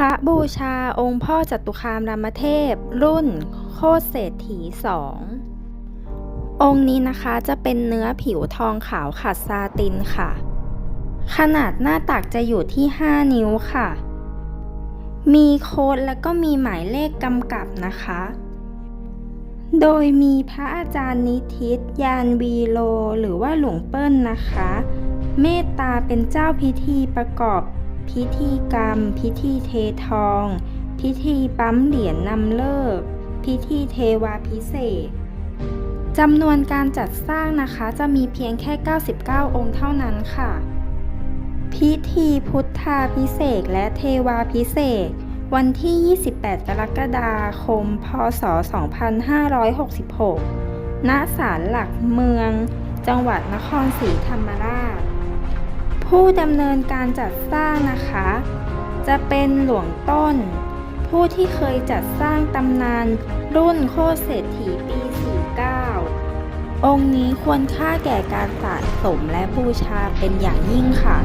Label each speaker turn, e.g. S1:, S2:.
S1: พระบูชาองค์พ่อจตุคามรามเทพ รุ่น โคตรเศรษฐีสององค์นี้นะคะจะเป็นเนื้อผิวทองขาวขัดซาตินค่ะ ขนาดหน้าตักจะอยู่ที่ 5 นิ้วค่ะ มีโค้ดแล้วก็มีหมายเลขกำกับนะคะ โดยมีพระอาจารย์นิทิตยานวีโล หรือว่าหลวงเปิ้ลนะคะ เมตตาเป็นเจ้าพิธีประกอบ พิธีกรรม พิธีเททอง พิธีปั๊มเหรียญนำเลิก พิธีเทวาพิเศษจำนวนการจัดสร้างนะคะจะมีเพียงแค่ 99 องค์เท่านั้นค่ะ พิธีพุทธาพิเศษและเทวาพิเศษ วันที่ 28 กรกฎาคม พศ 2566 ณ ศาลหลักเมือง จังหวัดนครศรีธรรมราช ผู้ดำเนินการจัดสร้างนะคะ จะเป็นหลวงต้น ผู้ที่เคยจัดสร้างตำนานรุ่นโคตรเศรษฐีปี 49 องค์นี้ควรค่าแก่การสะสมและบูชาเป็นอย่างยิ่งค่ะ